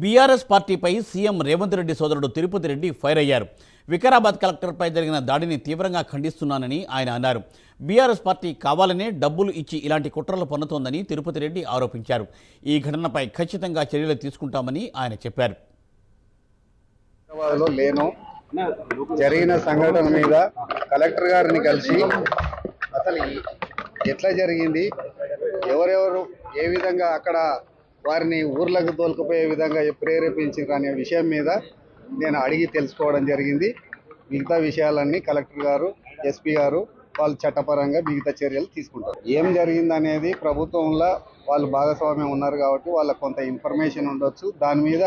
BRS పార్టీపై CM Revanth Reddy సోదరుడు Tirupati Reddy fire అయ్యారు. వికారాబాద్ కలెక్టర్పై జరిగిన దాడిని తీవ్రంగా ఖండిస్తున్నానని ఆయన అన్నారు. బీఆర్ఎస్ పార్టీ కావాలనే డబ్బులు ఇచ్చి ఇలాంటి కుట్రలు పన్నుతోందని తిరుపతి రెడ్డి ఆరోపించారు. ఈ ఘటనపై ఖచ్చితంగా చర్యలు తీసుకుంటామని ఆయన చెప్పారు. లేను. జరిగిన సంఘటన మీద కలెక్టర్ గారిని కలిసి అసలు ఎట్లా జరిగింది? ఎవరెవరు ఏ విధంగా అక్కడ వారిని ఊర్లకు తోలుకుపోయే విధంగా ప్రేరేపించారు అనే విషయం మీద నేను అడిగి తెలుసుకోవడం జరిగింది. మిగతా విషయాలన్నీ కలెక్టర్ గారు ఎస్పీ గారు వాళ్ళు చట్టపరంగా మిగతా చర్యలు తీసుకుంటారు. ఏం జరిగింది అనేది ప్రభుత్వంలో వాళ్ళు భాగస్వామ్యం ఉన్నారు కాబట్టి వాళ్ళకు కొంత ఇన్ఫర్మేషన్ ఉండొచ్చు. దాని మీద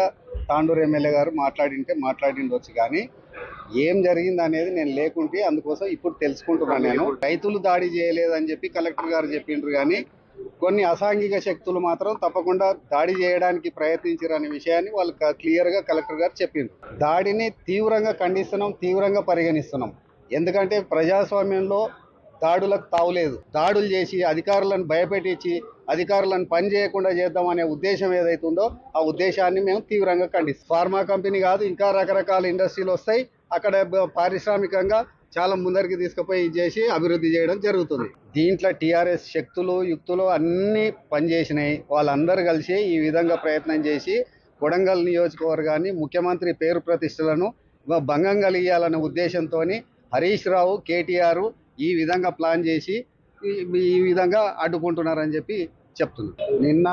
తాండూరు ఎమ్మెల్యే గారు మాట్లాడింటే మాట్లాడిండొచ్చు కానీ ఏం జరిగింది అనేది నేను లేకుంటే అందుకోసం ఇప్పుడు తెలుసుకుంటున్నాను నేను. రైతులు దాడి చేయలేదని చెప్పి కలెక్టర్ గారు చెప్పిండ్రు కానీ కొన్ని అసాంఘిక శక్తులు మాత్రం తప్పకుండా దాడి చేయడానికి ప్రయత్నించారనే విషయాన్ని వాళ్ళు క్లియర్గా కలెక్టర్ గారు చెప్పింది దాడిని తీవ్రంగా ఖండిస్తున్నాం తీవ్రంగా పరిగణిస్తున్నాం. ఎందుకంటే ప్రజాస్వామ్యంలో దాడులకు తావులేదు దాడులు చేసి అధికారులను భయపెట్టించి అధికారులను పని చేయకుండా చేద్దామనే ఉద్దేశం ఏదైతే ఉందో ఆ ఉద్దేశాన్ని మేము తీవ్రంగా ఖండిస్తాం ఫార్మా కంపెనీ కాదు ఇంకా రకరకాల ఇండస్ట్రీలు వస్తాయి. అక్కడ పారిశ్రామికంగా చాలా ముందరికి తీసుకుపోయి చేసి అభివృద్ధి చేయడం జరుగుతుంది. దీంట్లో టీఆర్ఎస్ శక్తులు యుక్తులు అన్నీ పనిచేసినాయి. వాళ్ళందరూ కలిసి ఈ విధంగా ప్రయత్నం చేసి కొడంగల్ నియోజకవర్గాన్ని ముఖ్యమంత్రి పేరు ప్రతిష్టలను భంగం కలిగియాలనే ఉద్దేశంతో హరీష్ రావు కేటీఆర్ ఈ విధంగా ప్లాన్ చేసి ఈ- ఈ విధంగా అడ్డుకుంటున్నారని చెప్పి చెప్తున్నారు నిన్న